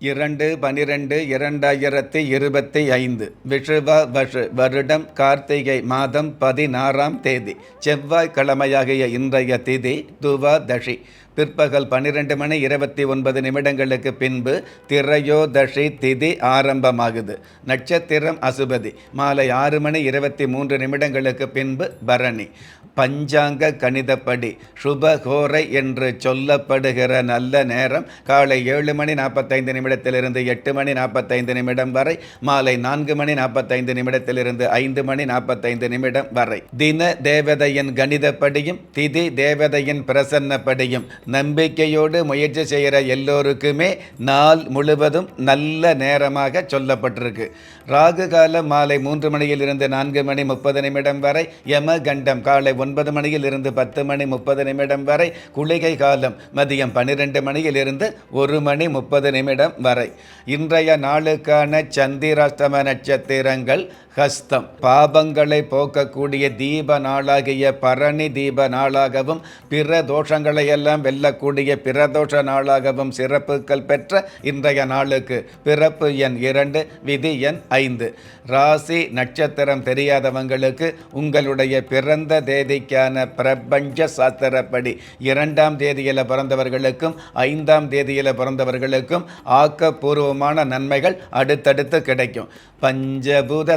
இரண்டு பனிரெண்டு இரண்டாயிரத்தி இருபத்தி ஐந்து விஷுவ வஷு வருடம் கார்த்திகை மாதம் பதினாறாம் தேதி செவ்வாய்க்கிழமையாகிய இன்றைய திதி துவாதஷி பிற்பகல் பன்னிரெண்டு மணி இருபத்தி ஒன்பது நிமிடங்களுக்கு பின்பு திரையோதஷி திதி ஆரம்பமாகுது. நட்சத்திரம் அசுபதி மாலை ஆறு மணி இருபத்தி மூன்று நிமிடங்களுக்கு பின்பு பரணி. பஞ்சாங்க கணிதப்படி சுபகோரை என்று சொல்லப்படுகிற நல்ல நேரம் காலை ஏழு மணி நாற்பத்தைந்து நிமிடத்திலிருந்து எட்டு மணி நாற்பத்தைந்து நிமிடம் வரை மாலை நான்கு மணி நாற்பத்தைந்து நிமிடத்திலிருந்து ஐந்து மணி நாற்பத்தைந்து நிமிடம் வரை. தின தேவதையின் கணிதப்படியும் திதி தேவதையின் பிரசன்னப்படியும் நம்பிக்கையோடு முயற்சி செய்கிற எல்லோருக்குமே நாள் முழுவதும் நல்ல நேரமாக சொல்லப்பட்டிருக்கு. ராகு காலம் மாலை மூன்று மணியில் இருந்து நான்கு மணி முப்பது நிமிடம் வரை யம கண்டம் காலை ஒன்பது மணியில் இருந்து பத்து மணி முப்பது நிமிடம் வரை குளிகை காலம் மதியம் பன்னிரெண்டு மணியில் இருந்து ஒரு மணி முப்பது நிமிடம் வரை. இன்றைய நாளுக்கான சந்திராஷ்டம நட்சத்திரங்கள் ஹஸ்தம் பாபங்களை போக்கக்கூடிய தீப நாளாகிய பரணி தீப நாளாகவும் பிற தோஷங்களை எல்லாம் வெல்லக்கூடிய பிரதோஷ நாளாகவும் சிறப்புகள் பெற்ற இன்றைய நாளுக்கு பிறப்பு எண் இரண்டு விதி எண் ஐந்து. ராசி நட்சத்திரம் தெரியாதவங்களுக்கு உங்களுடைய பிறந்த தேதிக்கான பிரபஞ்ச சாஸ்திரப்படி இரண்டாம் தேதியில் பிறந்தவர்களுக்கும் ஐந்தாம் தேதியில் பிறந்தவர்களுக்கும் ஆக்கப்பூர்வமான நன்மைகள் அடுத்தடுத்து கிடைக்கும். பஞ்சபூத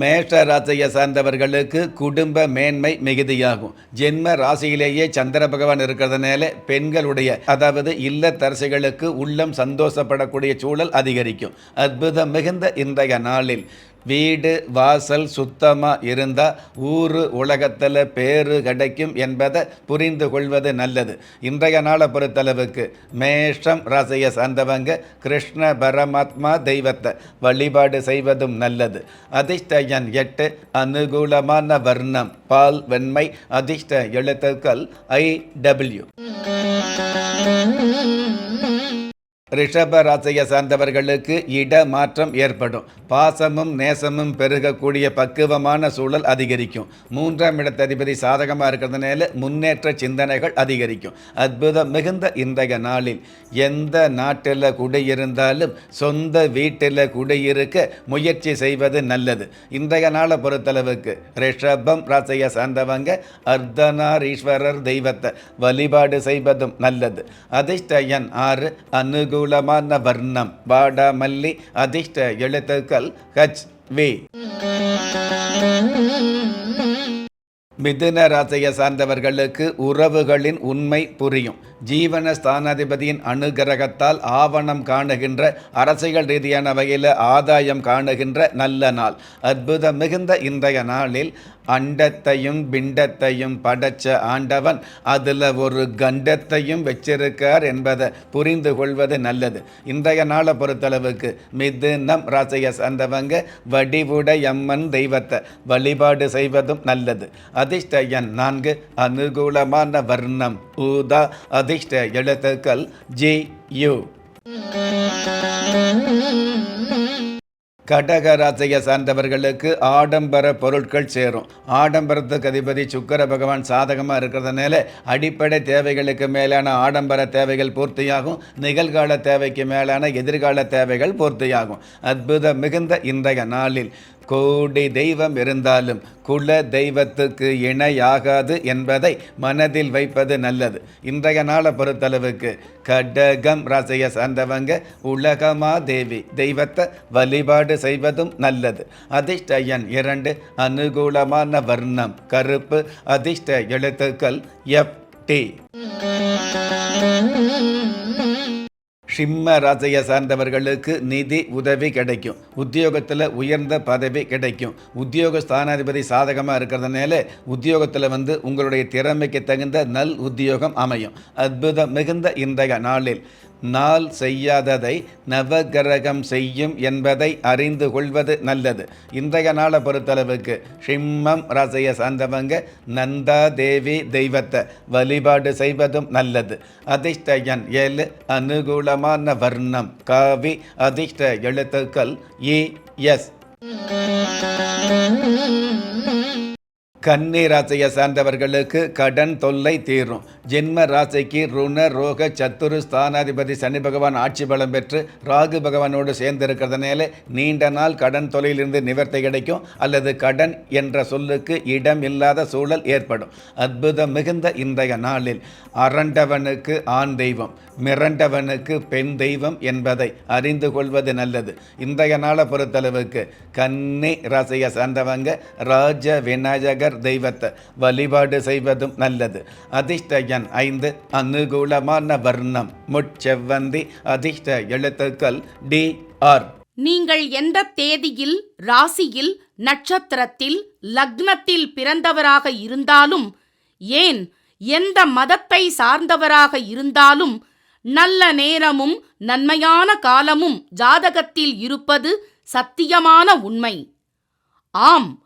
மேஷ ராசியை சார்ந்தவர்களுக்கு குடும்ப மேன்மை மிகுதியாகும். ஜென்ம ராசியிலேயே சந்திர பகவான் இருக்கிறதுனால பெண்களுடைய அதாவது இல்லத்தரசிகளுக்கு உள்ளம் சந்தோஷப்படக்கூடிய சூழல் அதிகரிக்கும். அற்புதம் மிகுந்த இன்றைய நாளில் வீடு வாசல் சுத்தமாக இருந்தால் ஊர் உலகத்தில் பேர் கிடைக்கும் என்பதை புரிந்து கொள்வது நல்லது. இன்றைய நாளை பொறுத்தளவுக்கு மேஷம் ராசியை சார்ந்தவங்க கிருஷ்ண பரமாத்மா தெய்வத்தை வழிபாடு செய்வதும் நல்லது. அதிர்ஷ்ட எண் எட்டு அனுகூலமான வர்ணம் பால் வெண்மை அதிர்ஷ்ட எழுத்துக்கள் ஐ டபிள்யூ. ரிஷப ராசியை சார்ந்தவர்களுக்கு இடமாற்றம் ஏற்படும். பாசமும் நேசமும் பெருகக்கூடிய பக்குவமான சூழல் அதிகரிக்கும். மூன்றாம் இடத்ததிபதி சாதகமாக இருக்கிறதுனால முன்னேற்ற சிந்தனைகள் அதிகரிக்கும். அற்புதம் மிகுந்த இன்றைய நாளில் எந்த நாட்டில் குடியிருந்தாலும் சொந்த வீட்டில் குடியிருக்க முயற்சி செய்வது நல்லது. இன்றைய நாளை பொறுத்தளவுக்கு ரிஷபம் ராசியை சார்ந்தவங்க அர்த்தனாரீஸ்வரர் தெய்வத்தை வழிபாடு செய்வதும் நல்லது. அதிர்ஷ்ட எண் ஆறு அணுகு அனுகூலமான வர்ணம் வாடாமல்லி அதிர்ஷ்ட எழுத்துக்கள் ஹச் வி. மிதுன ராசியை சார்ந்தவர்களுக்கு உறவுகளின் உண்மை புரியும். ஜீவன ஸ்தானாதிபதியின் அனுகிரகத்தால் ஆவணம் காணுகின்ற அரசியல் ரீதியான வகையில் ஆதாயம் காணுகின்ற நல்ல நாள். அற்புதம் மிகுந்த இன்றைய நாளில் அண்டத்தையும் பிண்டத்தையும் படைச்ச ஆண்டவன் அதில் ஒரு கண்டத்தையும் வச்சிருக்கார் என்பதை புரிந்து கொள்வது நல்லது. இன்றைய நாளை பொறுத்தளவுக்கு மிதுனம் ராசியை சார்ந்தவங்க வடிவுடை அம்மன் தெய்வத்தை வழிபாடு செய்வதும் நல்லது. அதிர்ஷ்ட எண் நான்கு அனுகூலமான வர்ணம் ஊதா அதிர்ஷ்ட எழுத்துக்கள் ஜி யு. கடகராசியை சார்ந்தவர்களுக்கு ஆடம்பர பொருட்கள் சேரும். ஆடம்பரத்துக்கு அதிபதி சுக்கர பகவான் சாதகமாக இருக்கிறதுனால அடிப்படை தேவைகளுக்கு மேலான ஆடம்பர தேவைகள் பூர்த்தியாகும். நிகழ்கால தேவைக்கு மேலான எதிர்கால தேவைகள் பூர்த்தியாகும். அற்புதம் மிகுந்த இன்றைய நாளில். கோடி தெய்வம் இருந்தாலும் குல தெய்வத்துக்கு இணையாகாது என்பதை மனதில் வைப்பது நல்லது. இன்றைய நாளை பொறுத்தளவுக்கு கடகம் ராசியை சார்ந்தவங்க உலகமா தேவி தெய்வத்தை வழிபாடு செய்வதும் நல்லது. அதிர்ஷ்ட எண் இரண்டு அனுகூலமான வர்ணம் கருப்பு அதிர்ஷ்ட எழுத்துக்கள் எஃப் டி. சிம்ம ராசியை சார்ந்தவர்களுக்கு நிதி உதவி கிடைக்கும். உத்தியோகத்தில் உயர்ந்த பதவி கிடைக்கும். உத்தியோக ஸ்தானாதிபதி சாதகமாக இருக்கிறதுனால உத்தியோகத்தில் வந்து உங்களுடைய திறமைக்கு தகுந்த நல் உத்தியோகம் அமையும். அற்புதம் மிகுந்த இன்றைய நாளில். நாள் செய்யாததை நவகிரகம் செய்யும் என்பதை அறிந்து கொள்வது நல்லது. இன்றைய நாளை பொறுத்தளவுக்கு சிம்மம் ராசைய சார்ந்தவங்க நந்தா தேவி தெய்வத்தை வழிபாடு செய்வதும் நல்லது. அதிர்ஷ்ட எண் ஏழு அனுகூலமான வர்ணம். காவி அதிர்ஷ்ட எழுத்துக்கள் இ எஸ். கன்னி ராசியை சார்ந்தவர்களுக்கு கடன் தொல்லை தீரும். ஜென்ம ராசிக்கு ருண ரோக சத்துரு ஸ்தானாதிபதி சனி பகவான் ஆட்சி பலம் பெற்று ராகு பகவானோடு சேர்ந்து இருக்கிறதுனால நீண்ட நாள் கடன் தொல்லையிலிருந்து நிவர்த்தி கிடைக்கும். அல்லது கடன் என்ற சொல்லுக்கு இடம் இல்லாத சூழல் ஏற்படும். அற்புதம் மிகுந்த இன்றைய நாளில் அரண்டவனுக்கு ஆண் தெய்வம் மிரண்டவனுக்கு பெண் தெய்வம் என்பதை அறிந்து கொள்வது நல்லது. இன்றைய நாளை பொறுத்தளவுக்கு கன்னி ராசியை சார்ந்தவங்க ராஜ விநாயகர் தெய்வத்தை வழிபாடு செய்வதும் நல்லது அதிர்ஷ்ட எண் ஐந்து அனுகூலமான வர்ணம் முட்செவ்வந்தி அதிர்ஷ்ட எழுத்துக்கள் டி ஆர் நீங்கள் எந்த தேதியில் ராசியில் நட்சத்திரத்தில் லக்னத்தில் பிறந்தவராக இருந்தாலும் ஏன் எந்த மதத்தை சார்ந்தவராக இருந்தாலும் நல்ல நேரமும் நன்மையான காலமும் ஜாதகத்தில் இருப்பது சத்தியமான உண்மை. ஆம்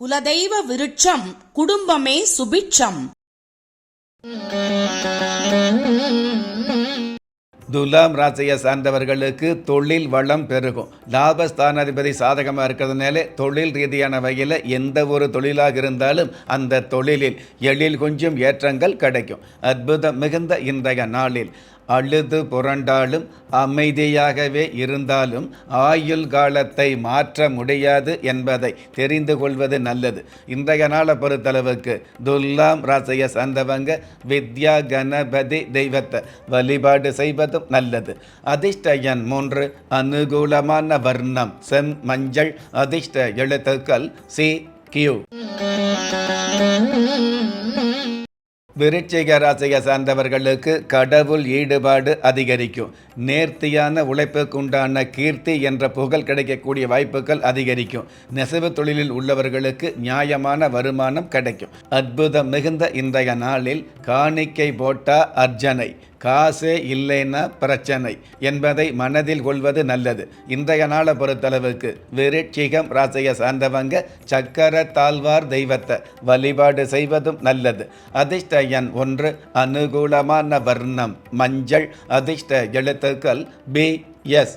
குலதெய்வ விருட்சம் குடும்பமே சுபிட்சம். துலாம் ராசியை சார்ந்தவர்களுக்கு தொழில் வளம் பெருகும். லாபஸ்தானாதிபதி சாதகமாக இருக்கிறதுனால தொழில் ரீதியான வகையில் எந்த ஒரு தொழிலாக இருந்தாலும் அந்த தொழிலில் எழில் கொஞ்சம் ஏற்றங்கள் கிடைக்கும். அற்புதம் மிகுந்த இன்றைய நாளில். அழுது புரண்டாலும் அமைதியாகவே இருந்தாலும் ஆயுள் காலத்தை மாற்ற முடியாது என்பதை தெரிந்து கொள்வது நல்லது. இன்றைய நாளை பொறுத்தளவுக்கு துல்லாம் ராசைய சார்ந்தவங்க வித்யா கணபதி தெய்வத்தை வழிபாடு செய்வதும் நல்லது. அதிர்ஷ்டயன் மூன்று அனுகூலமான வர்ணம் செம் மஞ்சள் அதிர்ஷ்ட எழுத்துக்கள் சி கியூ. விருச்சிக ராசியை சார்ந்தவர்களுக்கு கடவுள் ஈடுபாடு அதிகரிக்கும். நேர்த்தியான உழைப்புக்குண்டான கீர்த்தி என்ற புகழ் கிடைக்கக்கூடிய வாய்ப்புகள் அதிகரிக்கும். நெசவு தொழிலில் உள்ளவர்களுக்கு நியாயமான வருமானம் கிடைக்கும். அற்புதம் மிகுந்த இன்றைய நாளில் காணிக்கை போட்டா அர்ஜனை. காசே இல்லைன்னா பிரச்சனை என்பதை மனதில் கொள்வது நல்லது. இன்றைய நாளை பொறுத்தளவுக்கு விருட்சிகம் ராசியை சார்ந்தவங்க சக்கர தாழ்வார் தெய்வத்தை வழிபாடு செய்வதும் நல்லது. அதிர்ஷ்ட எண் ஒன்று அனுகூலமான வர்ணம் மஞ்சள் அதிர்ஷ்ட எழுத்துக்கள் பி எஸ்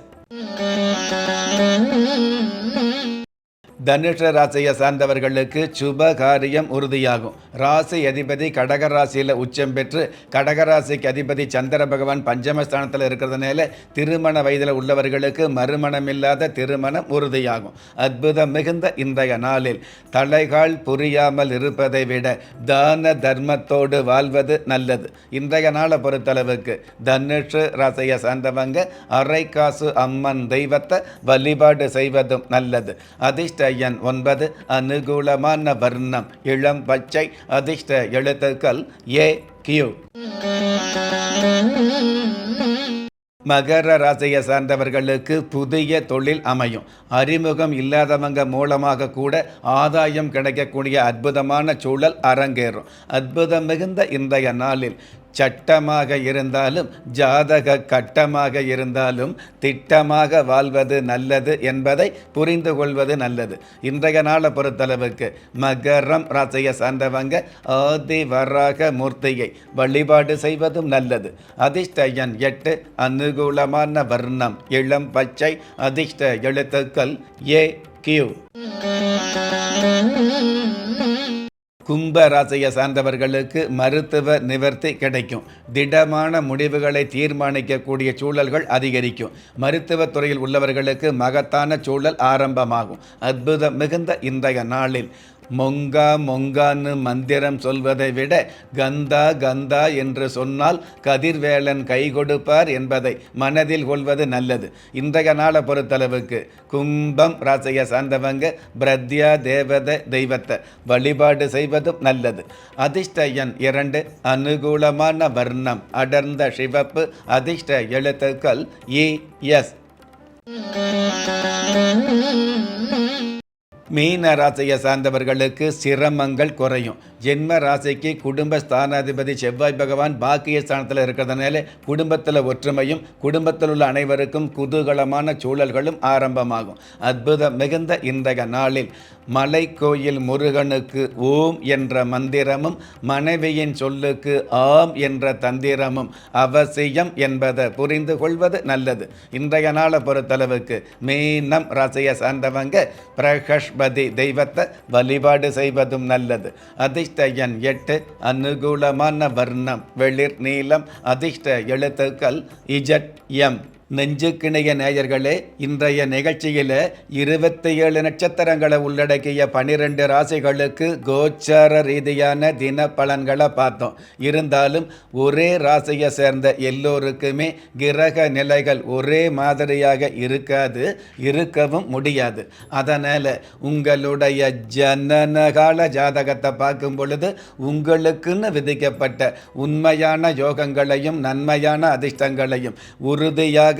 தனுஷ ராசியை சார்ந்தவர்களுக்கு சுப காரியம் உறுதியாகும். ராசி அதிபதி கடக ராசியில் உச்சம் பெற்று கடகராசிக்கு அதிபதி சந்திர பகவான் பஞ்சமஸ்தானத்தில் இருக்கிறதுனால திருமண வயதில் உள்ளவர்களுக்கு மறுமணம் இல்லாத திருமணம் உறுதியாகும். அற்புதம் மிகுந்த இன்றைய நாளில் தலைகால் புரியாமல் இருப்பதை விட தான தர்மத்தோடு வாழ்வது நல்லது. இன்றைய நாளை பொறுத்தளவுக்கு தனுஷ ராசியை சார்ந்தவங்க அரைக்காசு அம்மன் தெய்வத்தை வழிபாடு செய்வதும் நல்லது. அதிர்ஷ்ட எண் ஒன்பது அனுகூலமான வர்ணம். இளம் பச்சை அதிர்ஷ்ட எழுத்துக்கள் ஏ கியூ. மகர ராசியை சார்ந்தவர்களுக்கு புதிய தொழில் அமையும். அறிமுகம் இல்லாதவங்க மூலமாக கூட ஆதாயம் கிடைக்கக்கூடிய அற்புதமான சூழல் அரங்கேறும். அற்புதம் மிகுந்த இன்றைய நாளில் சட்டமாக இருந்தாலும் ஜாதக கட்டமாக இருந்தாலும் திட்டமாக வாழ்வது நல்லது என்பதை புரிந்து கொள்வது நல்லது. இன்றைய நாளை பொறுத்தளவுக்கு மகரம் ராசியை சார்ந்தவங்க ஆதி வராக மூர்த்தியை வழிபாடு செய்வதும் நல்லது. அதிர்ஷ்ட எண் எட்டு அனுகூலமான வர்ணம் இளம் பச்சை அதிர்ஷ்ட எழுத்துக்கள் ஏ கியூ கும்ப ராசியை சார்ந்தவர்களுக்கு மருத்துவ நிவர்த்தி கிடைக்கும். திடமான முடிவுகளை தீர்மானிக்கக்கூடிய சூழல்கள் அதிகரிக்கும். மருத்துவத் துறையில் உள்ளவர்களுக்கு மகத்தான சூழல் ஆரம்பமாகும். அற்புதம் மிகுந்த இன்றைய நாளில். மொங்கா மொங்கான்னு மந்திரம் சொல்வதை விட கந்தா கந்தா என்று சொன்னால் கதிர்வேலன் கை கொடுப்பார் என்பதை மனதில் கொள்வது நல்லது. இன்றைய நாளை பொறுத்தளவுக்கு கும்பம் ராசியை சார்ந்தவங்க பிரத்யா தேவத தெய்வத்தை வழிபாடு செய்வதும் நல்லது. அதிர்ஷ்டயன் இரண்டு அனுகூலமான வர்ணம் அடர்ந்த சிவப்பு அதிர்ஷ்ட எழுத்துக்கள் இ எஸ். மீன ராசியை சார்ந்தவர்களுக்கு சிரமங்கள் குறையும். ஜென்ம ராசிக்கு குடும்ப ஸ்தானாதிபதி செவ்வாய் பகவான் பாக்கிய ஸ்தானத்தில் இருக்கிறதுனால குடும்பத்தில் ஒற்றுமையும் குடும்பத்தில் உள்ள அனைவருக்கும் குதூகலமான சூழல்களும் ஆரம்பமாகும். அற்புதம் மிகுந்த இன்றைய நாளில் மலைக்கோயில் முருகனுக்கு ஓம் என்ற மந்திரமும் மனைவியின் சொல்லுக்கு ஆம் என்ற தந்திரமும் அவசியம் என்பதை புரிந்து கொள்வது நல்லது. இன்றைய நாளை பொறுத்தளவுக்கு மீனம் ராசியை சார்ந்தவங்க பிரகஷ்பதி தெய்வத்தை வழிபாடு செய்வதும் நல்லது. அதிர்ஷ்ட எண் எட்டு அனுகூலமான வர்ணம் வெளிர் நீளம் அதிர்ஷ்ட எழுத்துக்கள் இஜட் எம். நெஞ்சுக்கிணைய நேயர்களே இன்றைய நிகழ்ச்சியில் இருபத்தி ஏழு நட்சத்திரங்களை உள்ளடக்கிய பனிரெண்டு ராசிகளுக்கு கோச்சார ரீதியான தின பலன்களை பார்த்தோம். இருந்தாலும் ஒரே ராசியை சேர்ந்த எல்லோருக்குமே கிரக நிலைகள் ஒரே மாதிரியாக இருக்காது இருக்கவும் முடியாது. அதனால் உங்களுடைய ஜனனகால ஜாதகத்தை பார்க்கும் பொழுது உங்களுக்குன்னு விதிக்கப்பட்ட உண்மையான யோகங்களையும் நன்மையான அதிர்ஷ்டங்களையும் உறுதியாக